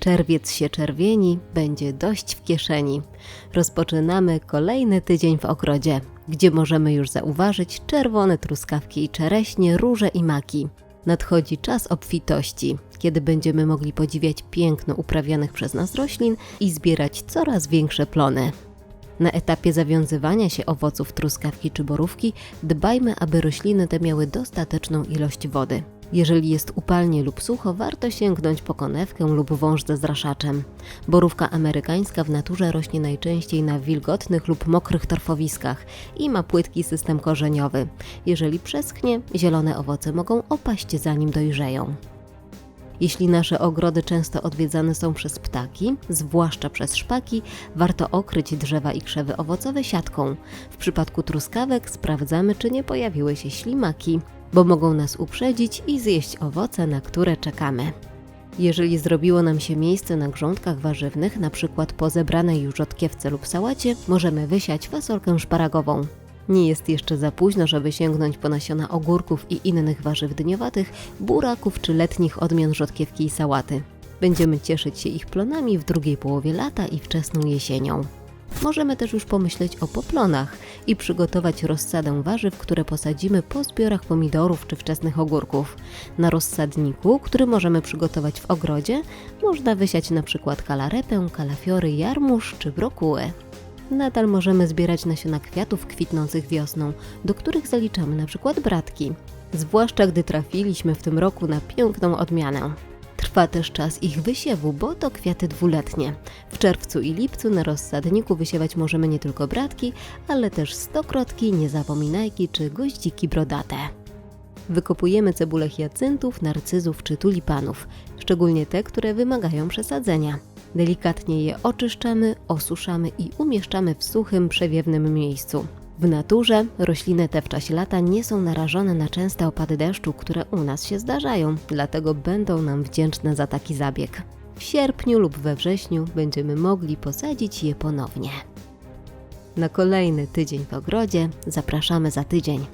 Czerwiec się czerwieni, będzie dość w kieszeni. Rozpoczynamy kolejny tydzień w ogrodzie, gdzie możemy już zauważyć czerwone truskawki i czereśnie, róże i maki. Nadchodzi czas obfitości, kiedy będziemy mogli podziwiać piękno uprawianych przez nas roślin i zbierać coraz większe plony. Na etapie zawiązywania się owoców truskawki czy borówki dbajmy, aby rośliny te miały dostateczną ilość wody. Jeżeli jest upalnie lub sucho, warto sięgnąć po konewkę lub wąż ze zraszaczem. Borówka amerykańska w naturze rośnie najczęściej na wilgotnych lub mokrych torfowiskach i ma płytki system korzeniowy. Jeżeli przeschnie, zielone owoce mogą opaść zanim dojrzeją. Jeśli nasze ogrody często odwiedzane są przez ptaki, zwłaszcza przez szpaki, warto okryć drzewa i krzewy owocowe siatką. W przypadku truskawek sprawdzamy, czy nie pojawiły się ślimaki, bo mogą nas uprzedzić i zjeść owoce, na które czekamy. Jeżeli zrobiło nam się miejsce na grządkach warzywnych, przykład po zebranej już rzodkiewce lub sałacie, możemy wysiać fasolkę szparagową. Nie jest jeszcze za późno, żeby sięgnąć po nasiona ogórków i innych warzyw dniowatych, buraków czy letnich odmian rzodkiewki i sałaty. Będziemy cieszyć się ich plonami w drugiej połowie lata i wczesną jesienią. Możemy też już pomyśleć o poplonach i przygotować rozsadę warzyw, które posadzimy po zbiorach pomidorów czy wczesnych ogórków. Na rozsadniku, który możemy przygotować w ogrodzie, można wysiać przykład kalarepę, kalafiory, jarmuż czy brokuły. Nadal możemy zbierać nasiona kwiatów kwitnących wiosną, do których zaliczamy przykład bratki. Zwłaszcza gdy trafiliśmy w tym roku na piękną odmianę. Trwa też czas ich wysiewu, bo to kwiaty dwuletnie. W czerwcu i lipcu na rozsadniku wysiewać możemy nie tylko bratki, ale też stokrotki, niezapominajki czy goździki brodate. Wykopujemy cebulę hiacyntów, narcyzów czy tulipanów, szczególnie te, które wymagają przesadzenia. Delikatnie je oczyszczamy, osuszamy i umieszczamy w suchym, przewiewnym miejscu. W naturze rośliny te w czasie lata nie są narażone na częste opady deszczu, które u nas się zdarzają, dlatego będą nam wdzięczne za taki zabieg. W sierpniu lub we wrześniu będziemy mogli posadzić je ponownie. Na kolejny tydzień w ogrodzie zapraszamy za tydzień.